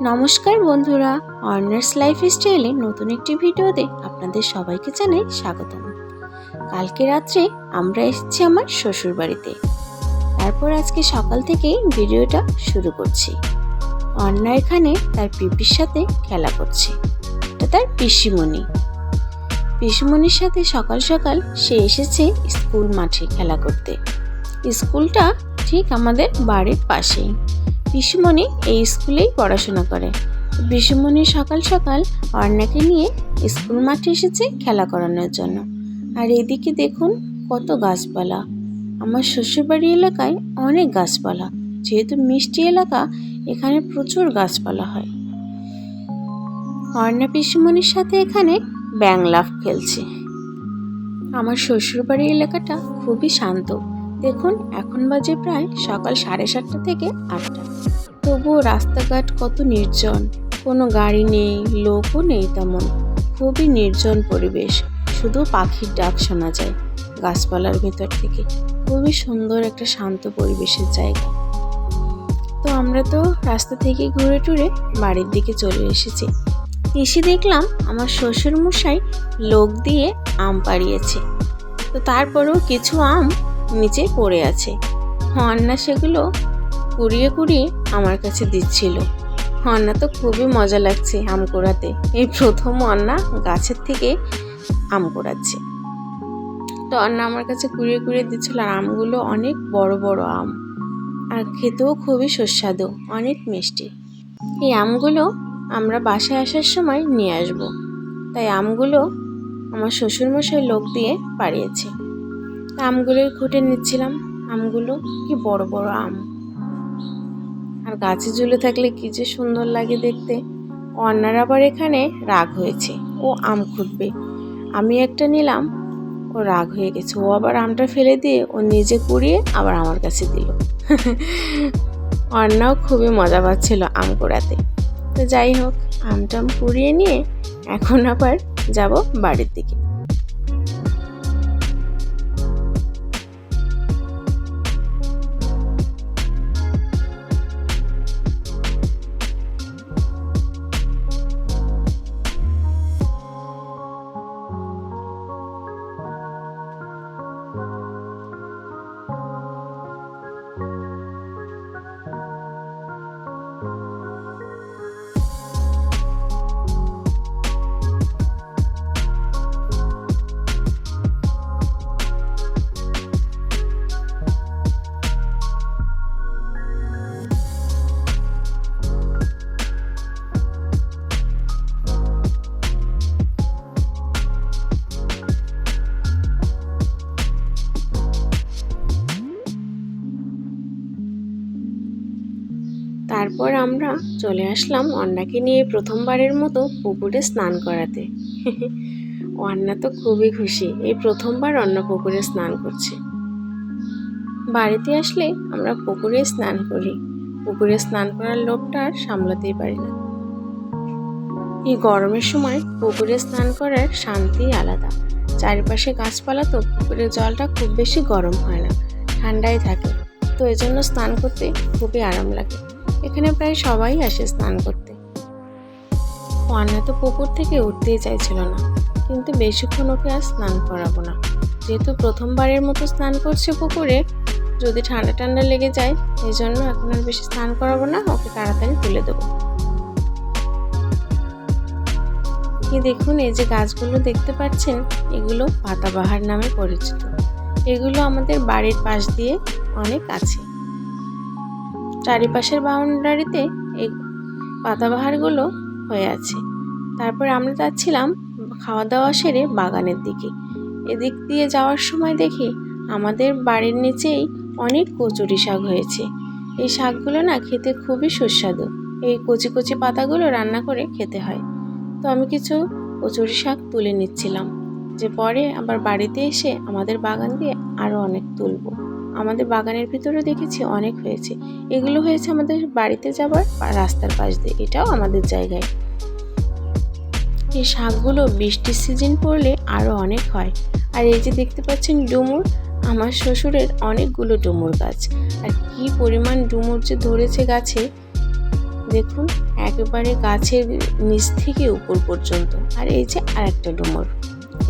নমস্কার বন্ধুরা অর্নার্স লাইফ স্টাইলে নতুন একটি ভিডিওতে আপনাদের সবাইকে জানাই স্বাগতম। কালকে রাত্রে আমরা এসেছি আমার শ্বশুর বাড়িতে তারপর আজকে সকাল থেকেই ভিডিওটা শুরু করছি। অর্ণা এখানে তার পিপির সাথে খেলা করছে। এটা তার পিসিমণি। পিসিমণির সাথে সকাল সকাল সে এসেছে স্কুল মাঠে খেলা করতে। স্কুলটা ঠিক আমাদের বাড়ির পাশেই। পিসুমণি এই স্কুলেই পড়াশোনা করে। পিসুমণি সকাল সকাল অর্ণাকে নিয়ে স্কুল মাঠে এসেছে খেলা করানোর জন্য। আর এদিকে দেখুন কত গাছপালা। আমার শ্বশুরবাড়ি এলাকায় অনেক গাছপালা। যেহেতু মিষ্টি এলাকা, এখানে প্রচুর গাছপালা হয়। অর্ণা পিসুমণির সাথে এখানে ব্যাং লাফ খেলছে। আমার শ্বশুরবাড়ি এলাকাটা খুবই শান্ত। দেখুন, এখন বাজে প্রায় সকাল সাড়ে সাতটা থেকে আটটা। তবুও রাস্তাঘাট কত নির্জন। কোনো গাড়ি নেই, লোকও নেই তেমন। খুবই নির্জন পরিবেশ। শুধু পাখির ডাক শোনা যায় গাছপালার ভেতর থেকে। খুবই সুন্দর একটা শান্ত পরিবেশের জায়গা। তো আমরা তো রাস্তা থেকে ঘুরে টুরে বাড়ির দিকে চলে এসেছি। এসে দেখলাম আমার শ্বশুর মশাই লোক দিয়ে আম পাড়িয়েছে। তো তারপরেও কিছু আম নিচে পড়ে আছে। হন্না সেগুলো কুড়িয়ে কুড়িয়ে আমার কাছে দিচ্ছিল। হন্না তো খুবই মজা লাগছে আম কুড়াতে। এই প্রথম অন্না গাছের থেকে আম কুড়াচ্ছে। তো অন্না আমার কাছে কুড়িয়ে কুড়িয়ে দিচ্ছিল আর আমগুলো অনেক বড় বড় আম। আর খেতেও খুবই সুস্বাদু, অনেক মিষ্টি। এই আমগুলো আমরা বাসায় আসার সময় নিয়ে আসব। তাই আমগুলো আমার শ্বশুরমশাই লোক দিয়ে পাড়িয়েছে। আমগুলোই খুঁটে নিচ্ছিলাম। আমগুলো কি বড় বড় আম। আর গাছে ঝুলে থাকলে কি যে সুন্দর লাগে দেখতে। অন্যার আবার এখানে রাগ হয়েছে, ও আম খুঁটবে। আমি একটা নিলাম, ও রাগ হয়ে গেছে। ও আবার আমটা ফেলে দিয়ে ও নিজে কুড়িয়ে আবার আমার কাছে দিল। অন্যাও খুবই মজা পাচ্ছিল আম কুড়াতে। তো যাই হোক আমটাম কুড়িয়ে নিয়ে এখন আবার যাব বাড়ির দিকে। তারপর আমরা চলে আসলাম অন্নাকে নিয়ে প্রথমবারের মতো পুকুরে স্নান করাতে। অন্না তো খুবই খুশি, এই প্রথমবার অন্য পুকুরে স্নান করছে। বাড়িতে আসলে আমরা পুকুরে স্নান করি। পুকুরে স্নান করার লোভটা আর সামলাতেই পারি না। এই গরমের সময় পুকুরে স্নান করার শান্তি আলাদা। চারিপাশে গাছপালা তো পুকুরের জলটা খুব বেশি গরম হয় না, ঠান্ডাই থাকে। তো এজন্য স্নান করতে খুবই আরাম লাগে। এখানে প্রায় সবাই আসে স্নান করতে। ওয়ান্না তো পুকুর থেকে উঠতেই চাইছিল না, কিন্তু বেশিক্ষণ ওকে আর স্নান করাবো না। যেহেতু প্রথমবারের মতো স্নান করছে পুকুরে, যদি ঠান্ডা ঠান্ডা লেগে যায়, এই জন্য এখন আর বেশি স্নান করাবো না, ওকে তাড়াতাড়ি তুলে দেবো। কি দেখুন, এই যে গাছগুলো দেখতে পাচ্ছেন, এগুলো পাতাবাহার নামে পরিচিত। এগুলো আমাদের বাড়ির পাশ দিয়ে অনেক আছে। চারিপাশের বাউন্ডারিতে এই পাতাবাহারগুলো হয়ে আছে। তারপর আমরা যাচ্ছিলাম খাওয়া দাওয়া সেরে বাগানের দিকে। এদিক দিয়ে যাওয়ার সময় দেখি আমাদের বাড়ির নিচেই অনেক কচুরি শাক হয়েছে। এই শাকগুলো না খেতে খুবই সুস্বাদু। এই কচি কচি পাতাগুলো রান্না করে খেতে হয়। তো আমি কিছু কচুরি শাক তুলে নিচ্ছিলাম। যে পরে আবার বাড়িতে এসে আমাদের বাগান দিয়ে আরও অনেক তুলবো। আমাদের বাগানের ভিতরে দেখেছি, অনেক হয়েছে। এগুলো হয়েছে আমাদের বাড়িতে যাবার রাস্তার পাশ দিয়ে। এটাও আমাদের জায়গায়। এই শাকগুলো বৃষ্টির সিজন পড়লে আরও অনেক হয়। আর এই যে দেখতে পাচ্ছেন ডুমুর, আমার শ্বশুরের অনেকগুলো ডুমুর গাছ। আর কি পরিমাণ ডুমুর যে ধরেছে গাছে, দেখুন, একেবারে গাছের নিচ থেকে উপর পর্যন্ত। আর এই যে আরেকটা ডুমুর,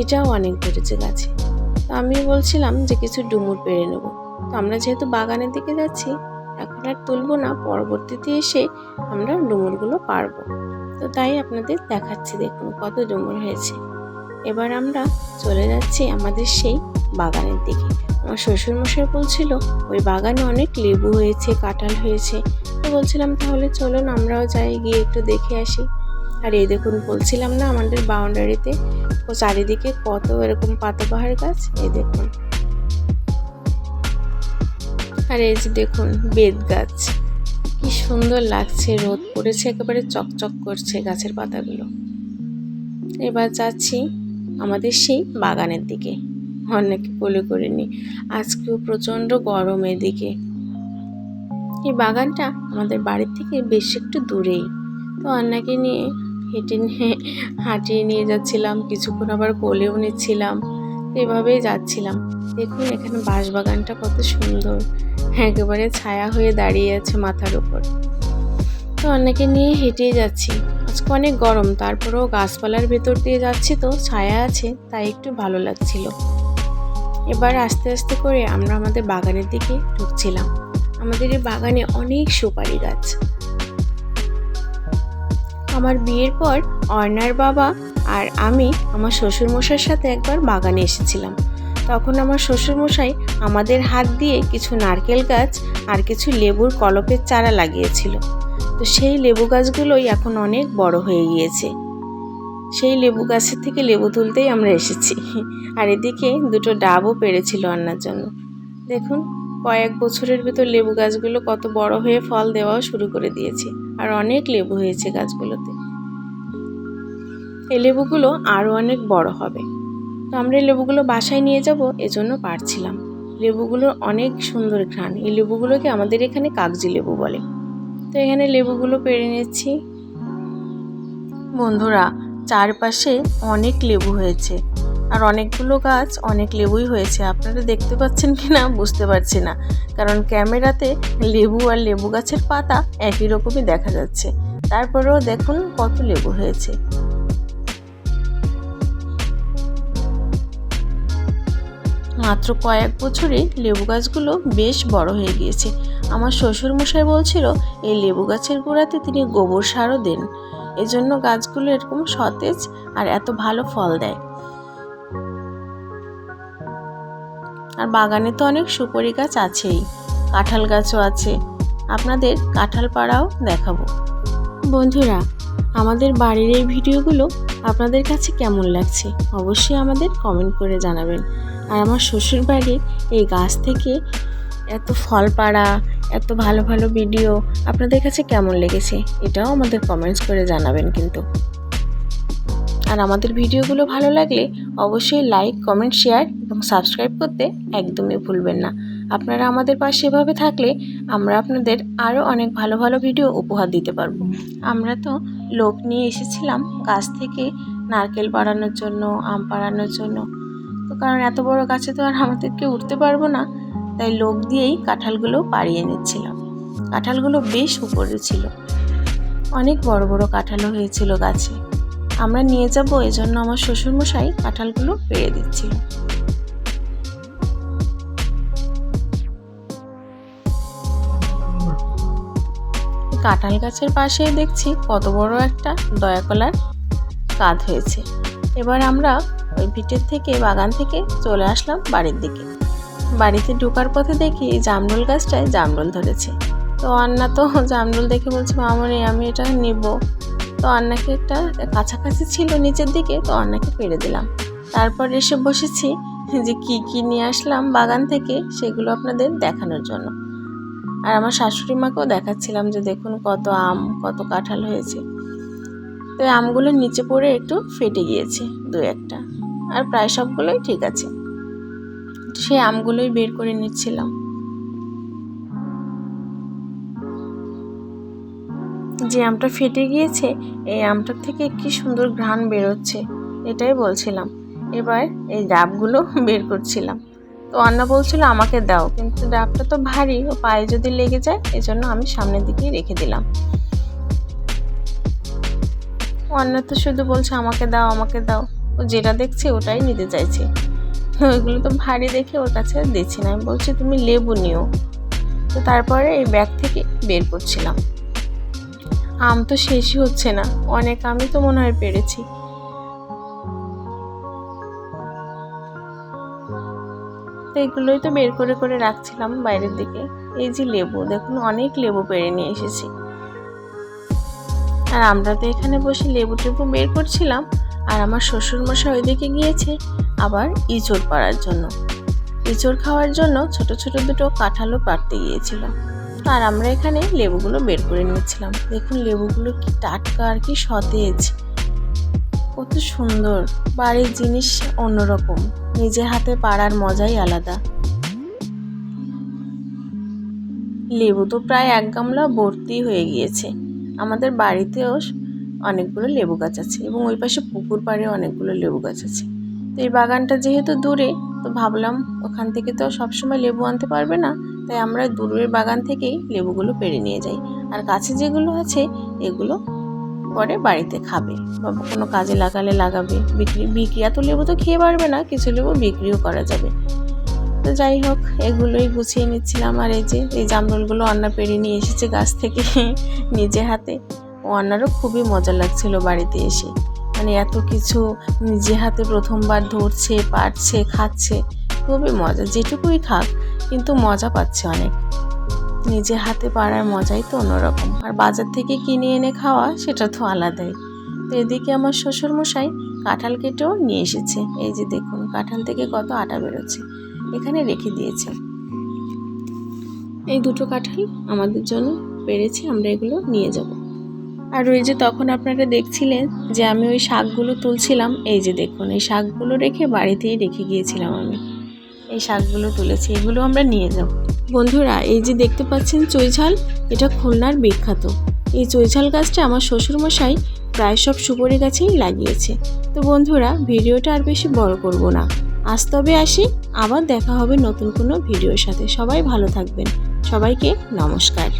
এটাও অনেক ধরেছে গাছে। তো আমি বলছিলাম যে কিছু ডুমুর পেরে নেব। তো আমরা যেহেতু বাগানের দিকে যাচ্ছি, এখন আর তুলবো না, পরবর্তীতে এসে আমরা ডুমুরগুলো পারব। তো তাই আপনাদের দেখাচ্ছি, দেখুন কত ডুমুর হয়েছে। এবার আমরা চলে যাচ্ছি আমাদের সেই বাগানের দিকে। আমার শ্বশুরমশাই বলছিল, ওই বাগানে অনেক লেবু হয়েছে, কাঁঠাল হয়েছে। তো বলছিলাম, তাহলে চলুন আমরাও যাই, গিয়ে একটু দেখে আসি। আর এই দেখুন, বলছিলাম না, আমাদের বাউন্ডারিতে ও চারিদিকে কত এরকম পাতাবাহার গাছ, এই দেখুন। আর এই যে দেখুন বেদ গাছ। কি সুন্দর লাগছে, রোদ পড়েছে, একেবারে চকচক করছে গাছের পাতাগুলো। এবার যাচ্ছি আমাদের সেই বাগানের দিকে। অনেকে বলে করে নি আজকেও প্রচণ্ড গরম এদিকে। এই বাগানটা আমাদের বাড়ির থেকে বেশ একটু দূরেই। তো অন্যাকে নিয়ে হেঁটে নিয়ে, হাঁটিয়ে নিয়ে যাচ্ছিলাম, কিছুক্ষণ আবার কোলেও নিচ্ছিলাম। এভাবেই যাচ্ছিলাম। দেখুন এখানে বাঁশবাগানটা কত সুন্দর। একেবারে ছায়া হয়ে দাঁড়িয়ে আছে মাথার উপর। তো অনেকে নিয়ে হেঁটেই যাচ্ছি। আজকে অনেক গরম, তারপরেও গাছপালার ভেতর দিয়ে যাচ্ছি তো ছায়া আছে, তাই একটু ভালো লাগছিল। এবার আস্তে আস্তে করে আমরা আমাদের বাগানের দিকে ঢুকছিলাম। আমাদের এই বাগানে অনেক সুপারি গাছ। আমার বিয়ের পর অর্ণার বাবা আর আমি আমার শ্বশুরমশাইয়ের সাথে একবার বাগানে এসেছিলাম। তখন আমার শ্বশুরমশাই আমাদের হাত দিয়ে কিছু নারকেল গাছ আর কিছু লেবুর কলপের চারা লাগিয়েছিল। তো সেই লেবু গাছগুলোই এখন অনেক বড় হয়ে গিয়েছে। সেই লেবু গাছের থেকে লেবু তুলতেই আমরা এসেছি। আর এদিকে দুটো ডাবও পেরেছিল আন্নার জন্য। দেখুন, কয়েক বছরের ভিতর লেবু গাছগুলো কত বড় হয়ে ফল দেওয়াও শুরু করে দিয়েছে। আর অনেক লেবু হয়েছে গাছগুলোতে। এই লেবুগুলো আরও অনেক বড় হবে। তো আমরা এই লেবুগুলো বাসায় নিয়ে যাব, এজন্য পারছিলাম। লেবুগুলোর অনেক সুন্দর ঘ্রাণ। এই লেবুগুলোকে আমাদের এখানে কাগজি লেবু বলে। তো এখানে লেবুগুলো পেরে নিচ্ছি। বন্ধুরা, চারপাশে অনেক লেবু হয়েছে। আর অনেকগুলো গাছ অনেক লেবুই হয়েছে। আপনারা দেখতে পাচ্ছেন কি না বুঝতে পারছি না। কারণ ক্যামেরাতে লেবু আর লেবু গাছের পাতা একই রকমই দেখা যাচ্ছে। তারপরেও দেখুন কত লেবু হয়েছে। মাত্র কয়েক বছরে লেবু গাছগুলো বেশ বড় হয়ে গিয়েছে। আমার শ্বশুর মশাই বলছিল, এই লেবু গাছের গোড়াতে তিনি গোবর সারও দেন। এজন্য গাছগুলো এরকম সতেজ আর এত ভালো ফল দেয়। আর বাগানে তো অনেক সুপারি গাছ আছেই। কাঁঠাল গাছও আছে। আপনাদের কাঁঠাল পাড়াও দেখাবো। বন্ধুরা, আমাদের বাড়ির এই ভিডিওগুলো আপনাদের কাছে কেমন লাগছে অবশ্যই আমাদের কমেন্ট করে জানাবেন। আর আমার শ্বশুর বাড়ির এই গাছ থেকে এত ফল পাড়া, এত ভালো ভালো ভিডিও আপনাদের কাছে কেমন লেগেছে? এটাও আমাদের কমেন্টস করে জানাবেন কিন্তু। আর আমাদের ভিডিওগুলো ভালো লাগলে অবশ্যই লাইক কমেন্ট শেয়ার এবং সাবস্ক্রাইব করতে একদমই ভুলবেন না। আপনারা আমাদের পাশে এভাবে থাকলে আমরা আপনাদের আরও অনেক ভালো ভালো ভিডিও উপহার দিতে পারব। আমরা তো লোক নিয়ে এসেছিলাম গাছ থেকে নারকেল পাড়ানোর জন্য, আম পাড়ানোর জন্য। কারণ এত বড় গাছে তো আর আমাদেরকে উঠতে পারব না। তাই লোক দিয়েই কাঁঠালগুলো পাড়িয়ে নিচ্ছিলাম। কাঁঠালগুলো বেশ উপরে ছিল। অনেক বড় বড় কাঁঠালও হয়েছিল গাছে। আমরা নিয়ে যাব এজন্য আমার শ্বশুরমশাই কাঁঠালগুলো পেড়ে দিচ্ছিল। কাঁঠাল গাছের পাশে দেখছি কত বড় একটা দয়াকলার কাঁধ হয়েছে। এবার আমরা ওই ভিটের থেকে বাগান থেকে চলে আসলাম বাড়ির দিকে। বাড়িতে ঢোকার পথে দেখি জামরুল গাছটায় জামরুল ধরেছে। তো আন্না তো জামরুল দেখে বলছে, মামনি, আমি এটা নিব। তো আন্নাকে একটা কাছাকাছি ছিল নিচের দিকে, তো আন্নাকে পেরে দিলাম। তারপর এসে বসেছি যে কি কি নিয়ে আসলাম বাগান থেকে সেগুলো আপনাদের দেখানোর জন্য। আর আমার শাশুড়ি মাকেও দেখাচ্ছিলাম যে দেখুন কত আম, কত কাঁঠাল হয়েছে। তো আমগুলো নিচে পড়ে একটু ফেটে গিয়েছে দু একটা। আর প্রায় সবগুলোই ঠিক আছে। সেই আমগুলোই বের করে নিচ্ছিলাম। যে আমটা ফেটে গিয়েছে, এই আমটার থেকে কি সুন্দর ঘ্রাণ বেরোচ্ছে, এটাই বলছিলাম। এবার এই ডাবগুলো বের করছিলাম। তো অন্না বলছিল, আমাকে দাও। কিন্তু ডাবটা তো ভারী, ও পায়ে যদি লেগে যায়, এজন্য আমি সামনের দিকেই রেখে দিলাম। অন্য তো শুধু বলছে, আমাকে দাও আমাকে দাও। ও যেটা দেখছে ওটাই নিতে চাইছে। ওইগুলো তো ভারী দেখে ওর কাছে দিচ্ছি না। আমি বলছি, তুমি লেবু নিও। তো তারপরে এই ব্যাগ থেকে বের করছিলাম। আম তো শেষই হচ্ছে না। অনেক আমি তো মনে হয় পেরেছি। তো এগুলোই তো বের করে করে রাখছিলাম বাইরের দিকে। এই যে লেবু, দেখুন, অনেক লেবু পেরে নিয়ে এসেছি। আর আমরা তো এখানে বসে লেবু টেবু বের করছিলাম। আর আমার শ্বশুর মশাই ওইদিকে গিয়েছে আবার ইঁচড় পাড়ার জন্য। ইঁচড় খাওয়ার জন্য ছোট ছোট দুটো কাঁঠালও পাড়তে গিয়েছিল। আর আমরা এখানে লেবুগুলো বের করে নিচ্ছিলাম দেখুন লেবুগুলো কি টাটকা আর কি সতেজ। কত সুন্দর। বাড়ির জিনিস অন্যরকম। নিজের হাতে পাড়ার মজাই আলাদা। লেবু তো প্রায় এক গামলা ভর্তি হয়ে গিয়েছে। আমাদের বাড়িতেও অনেকগুলো লেবু গাছ আছে এবং ওই পাশে পুকুর পাড়ে অনেকগুলো লেবু গাছ আছে। তো এই বাগানটা যেহেতু দূরে, তো ভাবলাম ওখান থেকে তো সবসময় লেবু আনতে পারবে না, তাই আমরা দূরের বাগান থেকেই লেবুগুলো পেরে নিয়ে যাই। আর কাছে যেগুলো আছে, এগুলো পরে বাড়িতে খাবে বা কোনো কাজে লাগালে লাগাবে। বিক্রি বিক্রি, এত লেবু তো খেয়ে পারবে না, কিছু লেবু বিক্রিও করা যাবে। তো যাই হোক, এগুলোই গুছিয়ে নিচ্ছিলাম আর এই যে, এই জামরুলগুলো অন্না পেরে নিয়ে এসেছে গাছ থেকে নিজে হাতে। ও অন্নারও খুবই মজা লাগছিল বাড়িতে এসে। মানে এত কিছু নিজে হাতে প্রথমবার ধরছে, পারছে, খাচ্ছে, খুবই মজা, যেটুকুই খাক, কিন্তু মজা পাচ্ছে অনেক। নিজে হাতে পাড়ার মজাই তো অন্যরকম। আর বাজার থেকে কিনে এনে খাওয়া সেটা তো আলাদাই। তো এদিকে আমার শ্বশুরমশাই কাঁঠাল কেটেও নিয়ে এসেছে। এই যে দেখুন, কাঁঠাল থেকে কত আটা বেরোচ্ছে। এখানে রেখে দিয়েছে। এই দুটো কাঁঠাল আমাদের জন্য পেরেছে, আমরা এগুলো নিয়ে যাব। আর ওই যে তখন আপনারা দেখছিলেন যে আমি ওই শাকগুলো তুলছিলাম, এই যে দেখুন, এই শাকগুলো রেখে বাড়িতেই রেখে গিয়েছিলাম আমি। এই শাকগুলো তুলেছি, এগুলো আমরা নিয়ে যাব। বন্ধুরা, এই যে দেখতে পাচ্ছেন চৈঝাল, এটা খুলনার বিখ্যাত। এই চৈঝাল গাছটা আমার শ্বশুরমশাই প্রায় সব সুপারি গাছেই লাগিয়েছে। তো বন্ধুরা, ভিডিওটা আর বেশি বড় করব না। আজ তবে আসি, আবার দেখা হবে নতুন কোনো ভিডিওর সাথে। সবাই ভালো থাকবেন। সবাইকে নমস্কার।